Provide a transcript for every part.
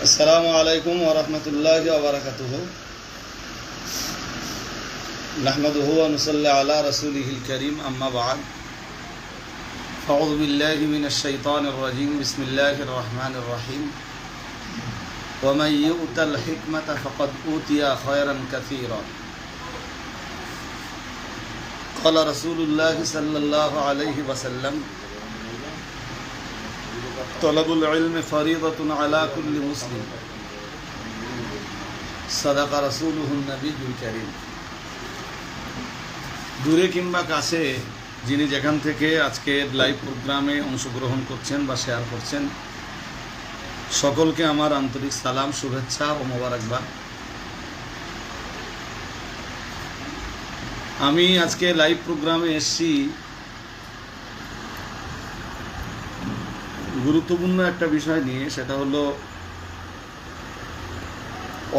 السلام عليكم ورحمة الله وبركاته. نحمده ونصلي على رسوله الكريم أما بعد. فأعوذ بالله من الشيطان الرجيم. بسم الله الرحمن الرحيم. ومن يؤت الحكمة فقد أوتي خيرا كثيرا. قال رسول الله صلى الله عليه وسلم তলাবুল ইলমে ফরিদাতুন আলা কুল্লি মুসলিম সাদাকা দূরে কিংবা কাছে যিনি যেখান থেকে আজকের লাইভ প্রোগ্রামে অংশগ্রহণ করছেন বা শেয়ার করছেন, সকলকে আমার আন্তরিক সালাম, শুভেচ্ছা ও মোবারকবাদ। আমি আজকে লাইভ প্রোগ্রামে এসেছি গুরুত্বপূর্ণ একটা বিষয় নিয়ে, সেটা হলো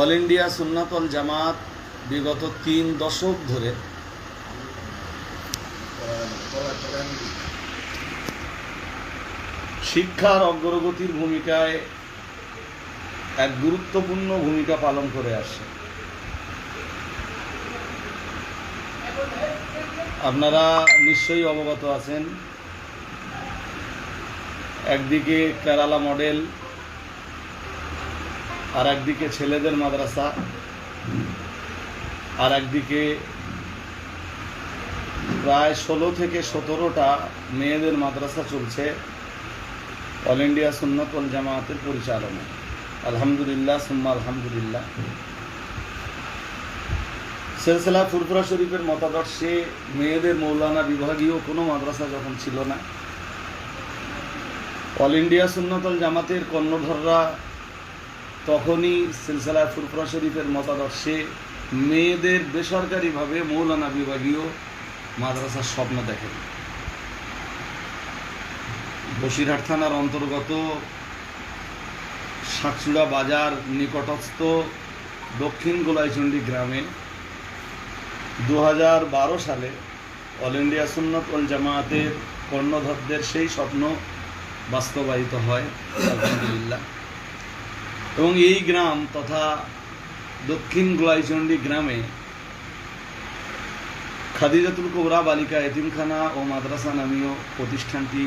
অল ইন্ডিয়া সুন্নাতল জামাত বিগত তিন দশক ধরে, শিক্ষার অগ্রগতির ভূমিকায় এক গুরুত্বপূর্ণ ভূমিকা পালন করে আসে আপনারা নিশ্চয়ই অবগত আছেন একদিকে কেরালা মডেল আর একদিকে ছেলেদের মাদ্রাসা আর একদিকে প্রায় ষোলো থেকে সতেরোটা মেয়েদের মাদ্রাসা চলছে অল ইন্ডিয়া সুন্নতল জামায়াতের পরিচালনা আলহামদুলিল্লাহ, সুম্মা আলহামদুলিল্লাহ। সিলসিলা ফুরফুরা শরীফের মতাদর্শে মেয়েদের মৌলানা বিভাগীয় কোনো মাদ্রাসা যখন ছিল না অল ইন্ডিয়া সুন্নতল জামাতের কর্ণধররা তখনই সিলসিলা ফুরফুরা শরীফের মতাদর্শে মেয়েদের বেসরকারিভাবে মৌলানা বিভাগীয় মাদ্রাসার স্বপ্ন দেখেন। বসিরহাট থানার অন্তর্গত সাকচুড়া বাজার নিকটস্থ দক্ষিণ গোলাইচন্ডী গ্রামে দু হাজার বারো সালে অল ইন্ডিয়া সুন্নত অল জামায়াতের কর্ণধরদের সেই স্বপ্ন বাস্তবায়িত হয়, আলহামদুলিল্লাহ। এবং এই গ্রাম তথা দক্ষিণ গোলাইচন্ডী গ্রামে খাদিজাতুল কোবরা, বালিকা এতিমখানা ও মাদ্রাসা নামীয় প্রতিষ্ঠানটি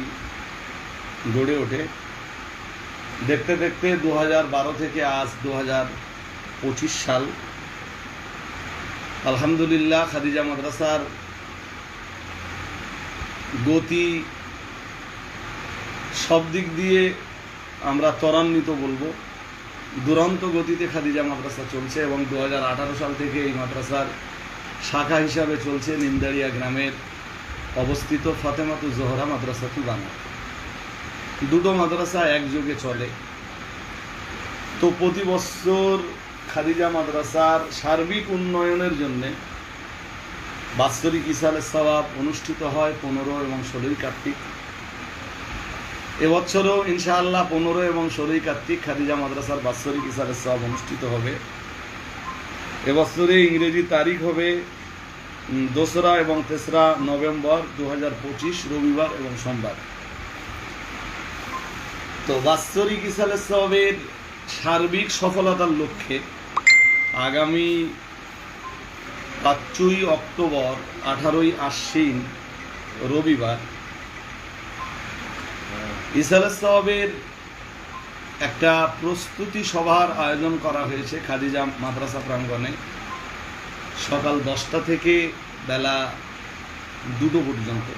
গড়ে ওঠে। দেখতে দেখতে দু বারো থেকে আজ দু পঁচিশ সাল। আলহামদুলিল্লাহ, খাদিজা মাদ্রাসার গতি সব দিক দিয়ে আমরা ত্বরান্বিত বলব। দুরন্ত গতিতে খাদিজা মাদ্রাসা চলছে এবং দু হাজার আঠারো সাল থেকে এই মাদ্রাসার শাখা হিসাবে চলছে নিমদারিয়া গ্রামের অবস্থিত ফাতেমাতু জোহরা মাদ্রাসাতু বাংলা দুটো মাদ্রাসা একযোগে চলে। তো প্রতি বছর খাদিজা মাদ্রাসার সার্বিক উন্নয়নের জন্যে বাৎসরিক ইসালে সবাব অনুষ্ঠিত হয় পনেরো এবং ষোলোই কার্তিক। এবছরও ইনশাআল্লাহ পনেরো এবং ষোলোই কার্তিক খাদিজা মাদ্রাসার বাৎসরিক ইসালে সবাব অনুষ্ঠিত হবে। এবছরে ইংরেজি তারিখ হবে দোসরা এবং তেসরা নভেম্বর দু হাজার পঁচিশ, রবিবার এবং সোমবার। তো বাৎসরিক ইসালে সবের সার্বিক সফলতার লক্ষ্যে আগামী পাঁচই অক্টোবর আঠারোই আশ্বিন রবিবার ইসালে সবের একটা প্রস্তুতি সভার আয়োজন করা হয়েছে খাদিজা মাদ্রাসা প্রাঙ্গণে। সকাল দশটা থেকে বেলা দুটো পর্যন্ত।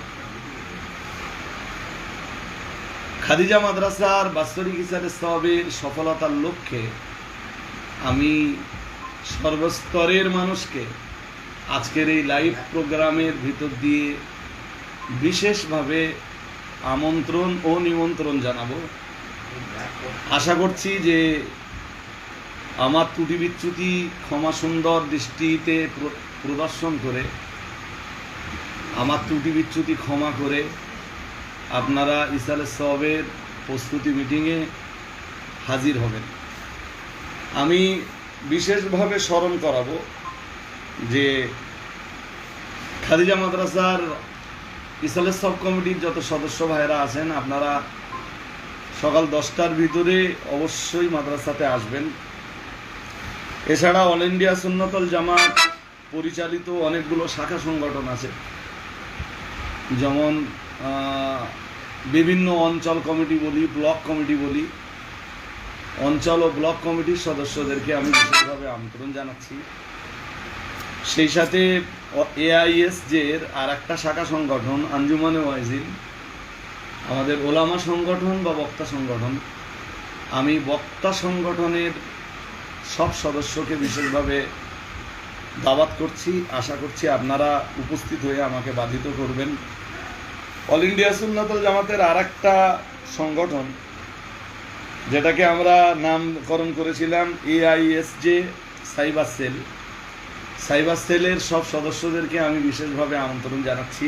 খাদিজা মাদ্রাসার বাৎসরিক হিসাবে সবের সফলতার লক্ষ্যে আমি সর্বস্তরের মানুষকে আজকের এই লাইভ প্রোগ্রামের ভিতর দিয়ে বিশেষভাবে আমন্ত্রণ ও নিমন্ত্রণ জানাব। আশা করছি যে আমার ত্রুটি বিচ্যুতি, ক্ষমা সুন্দর দৃষ্টিতে প্রদর্শন করে, আমার ত্রুটি বিচ্যুতি ক্ষমা করে আপনারা ইসালে সবের প্রস্তুতি মিটিংয়ে হাজির হবেন। আমি বিশেষভাবে স্মরণ করাবো যে খাদিজা মাদ্রাসার ইসালের সব কমিটির যত সদস্য ভাইরা আছেন, আপনারা সকাল দশটার ভিতরে অবশ্যই মাদ্রাসাতে আসবেন। এছাড়া অল ইন্ডিয়া সুন্নতল জামাত পরিচালিত অনেকগুলো শাখা সংগঠন আছে। যেমন বিভিন্ন অঞ্চল কমিটি বলি, ব্লক কমিটি বলি। অঞ্চল ও ব্লক কমিটির সদস্যদেরকে আমি বিশেষভাবে আমন্ত্রণ জানাচ্ছি। সেই সাথে এআইএস এর আর একটা শাখা সংগঠন, আঞ্জুমানে ওয়াইজিন, আমাদের ওলামা সংগঠন বা বক্তা সংগঠন। আমি বক্তা সংগঠনের সব সদস্যকে বিশেষভাবে দাওয়াত করছি, আশা করছি আপনারা উপস্থিত হয়ে আমাকে বাধিত করবেন। অল ইন্ডিয়া সুন্নাতল জামাতের আর একটা সংগঠন, যেটাকে আমরা নামকরণ করেছিলাম এআইএসজে সাইবার সেল। সাইবার সেলের সব সদস্যদেরকে আমি বিশেষভাবে আমন্ত্রণ জানাচ্ছি।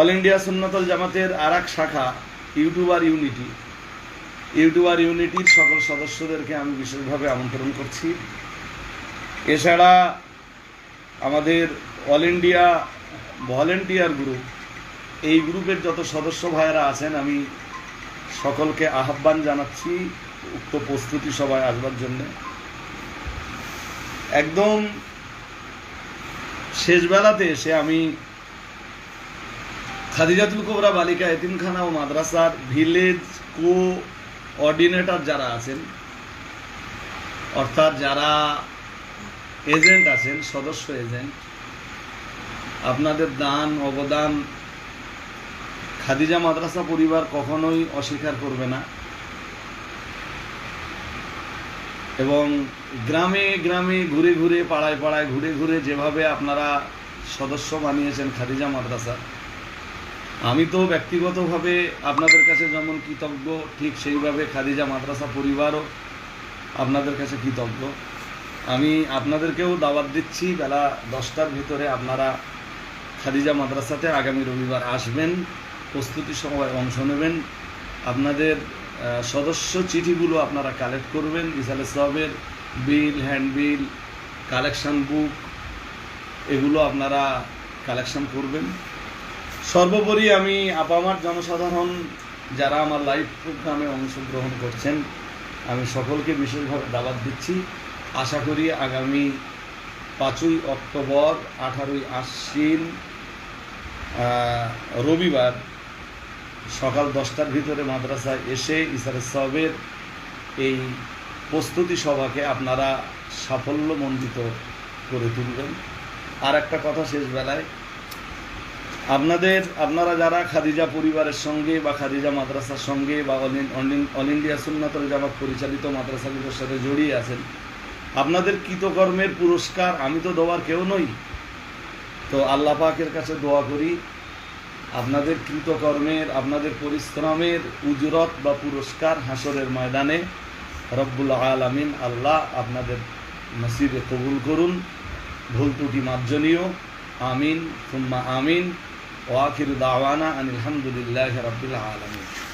অল ইন্ডিয়া সুন্নতল জামাতের আর এক শাখা, ইউটিউবার ইউনিটি। ইউটিউবার ইউনিটির সকল সদস্যদেরকে আমি বিশেষভাবে আমন্ত্রণ করছি। এছাড়া আমাদের অল ইন্ডিয়া ভলেন্টিয়ার গ্রুপ, এই গ্রুপের যত সদস্য ভাইয়েরা আছেন, আমি সকলকে আহ্বান জানাচ্ছি উক্ত প্রস্তুতি সবাই আসবার জন্য। একদম শেষ বেলাতে এসে আমি খাদিজাতুল কোবরা বালিকা এতিমখানা ও মাদ্রাসার ভিলেজ কো অর্ডিনেটর যারা আছেন, অর্থাৎ যারা এজেন্ট আছেন, সদস্য এজেন্ট, আপনাদের দান, অবদান খাদিজা মাদ্রাসা পরিবার কখনোই অস্বীকার করবে না। এবং গ্রামে গ্রামে ঘুরে ঘুরে, পাড়ায় পাড়ায় ঘুরে ঘুরে যেভাবে আপনারা সদস্য বানিয়েছেন খাদিজা মাদ্রাসা, আমি তো ব্যক্তিগতভাবে আপনাদের কাছে যেমন কৃতজ্ঞ, ঠিক সেইভাবে খাদিজা মাদ্রাসা পরিবারও আপনাদের কাছে কৃতজ্ঞ। আমি আপনাদেরকেও দাওয়াত দিচ্ছি, বেলা দশটার ভিতরে আপনারা খাদিজা মাদ্রাসাতে আগামী রবিবার আসবেন, প্রস্তুতি সভায় অংশ নেবেন। আপনাদের সদস্য চিঠিগুলো আপনারা কালেক্ট করবেন। ইসালে সাহেবের বিল হ্যান্ড বিল কালেকশন বুক এগুলো আপনারা কালেকশন করবেন। সর্বোপরি আমি আপামার জনসাধারণ যারা আমার লাইভ প্রোগ্রামে অংশগ্রহণ করছেন, আমি সকলকে বিশেষভাবে দাবাত দিচ্ছি। আশা করি আগামী পাঁচই অক্টোবর আঠারোই আশ্বিন রবিবার সকাল দশটার ভিতরে মাদ্রাসায় এসে ইসার সাহেবের এই প্রস্তুতি সভাকে আপনারা সাফল্যমণ্ডিত করে তুলবেন। আর একটা কথা শেষ বেলায়, আপনাদের, আপনারা যারা খাদিজা পরিবারের সঙ্গে বা খাদিজা মাদ্রাসার সঙ্গে বা অল ইন্ডিয়া সুন্নাতল জামাত পরিচালিত মাদ্রাসাগুলোর সাথে জড়িয়ে আছেন, আপনাদের কৃতকর্মের পুরস্কার আমি তো দেওয়ার কেউ নই। তো আল্লাহ পাকের কাছে দোয়া করি আপনাদের কৃতকর্মের, আপনাদের পরিশ্রমের উজরত বা পুরস্কার হাসরের ময়দানে রব্বুল আলমিন আল্লাহ আপনাদের নসিবে কবুল করুন। ভুল ত্রুটি মার্জনীয়। আমিন, সুম্মা আমিন। ওয়াকির দাওয়ানা আনিল হামদুলিল্লাহ আলমিন আলামিন।